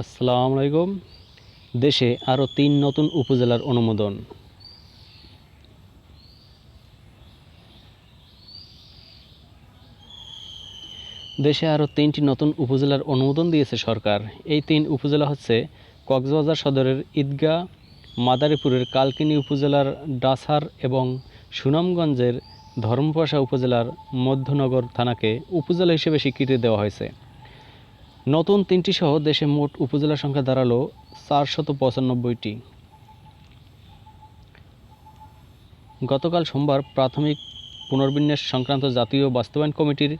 আসসালামু আলাইকুম। দেশে আরও তিন নতুন উপজেলার অনুমোদন। দেশে আরও তিনটি নতুন উপজেলার অনুমোদন দিয়েছে সরকার। এই তিন উপজেলা হচ্ছে কক্সবাজার সদরের ঈদগাঁ মাদারীপুরের কালকিনি উপজেলার ডাসার এবং সুনামগঞ্জের ধর্মপাশা উপজেলার মধ্যনগর থানাকে উপজেলা হিসেবে স্বীকৃতি দেওয়া হয়েছে। নতুন তিনটি সহ দেশে মোট উপজেলা সংখ্যা দাঁড়াল চারশত পঁচানব্বইটি। গতকাল সোমবার প্রাথমিক পুনর্বিন্যাস সংক্রান্ত জাতীয় বাস্তবায়ন কমিটির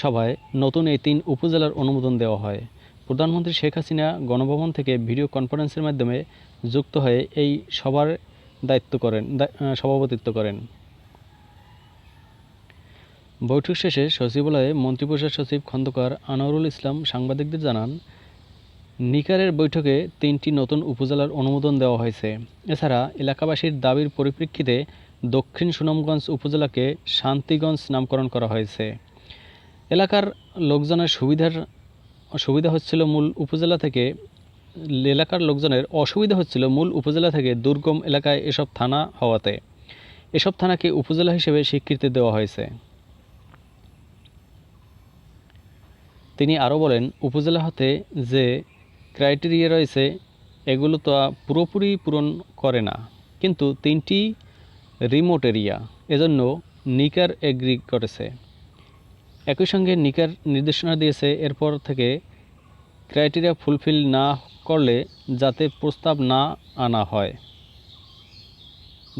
সভায় নতুন এই তিন উপজেলার অনুমোদন দেওয়া হয়। প্রধানমন্ত্রী শেখ হাসিনা গণভবন থেকে ভিডিও কনফারেন্সের মাধ্যমে যুক্ত হয়ে এই সভার দায়িত্ব করেন সভাপতিত্ব করেন। বৈঠক শেষে সচিবালয়ে মন্ত্রিপরিষদ সচিব খন্দকার আনোয়ারুল ইসলাম সাংবাদিকদের জানান, নিকারের বৈঠকে তিনটি নতুন উপজেলার অনুমোদন দেওয়া হয়েছে। এছাড়া এলাকাবাসীর দাবির পরিপ্রেক্ষিতে দক্ষিণ সুনামগঞ্জ উপজেলাকে শান্তিগঞ্জ নামকরণ করা হয়েছে। এলাকার লোকজনের সুবিধার সুবিধা হচ্ছিল মূল উপজেলা থেকে, এলাকার লোকজনের অসুবিধা হচ্ছিল মূল উপজেলা থেকে দুর্গম এলাকায় এসব থানা হওয়াতে। এসব থানাকে উপজেলা হিসেবে স্বীকৃতি দেওয়া হয়েছে। তিনি আরও বলেন, উপজেলা হতে যে ক্রাইটেরিয়া রয়েছে, এগুলো তো পুরোপুরি পূরণ করে না। কিন্তু তিনটি রিমোট এরিয়া এজন্য নিকার এগ্রি করেছে। একই সঙ্গে নিকার নির্দেশনা দিয়েছে, এরপর থেকে ক্রাইটেরিয়া ফুলফিল না করলে যাতে প্রস্তাব না আনা হয়।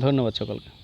ধন্যবাদ সকলকে।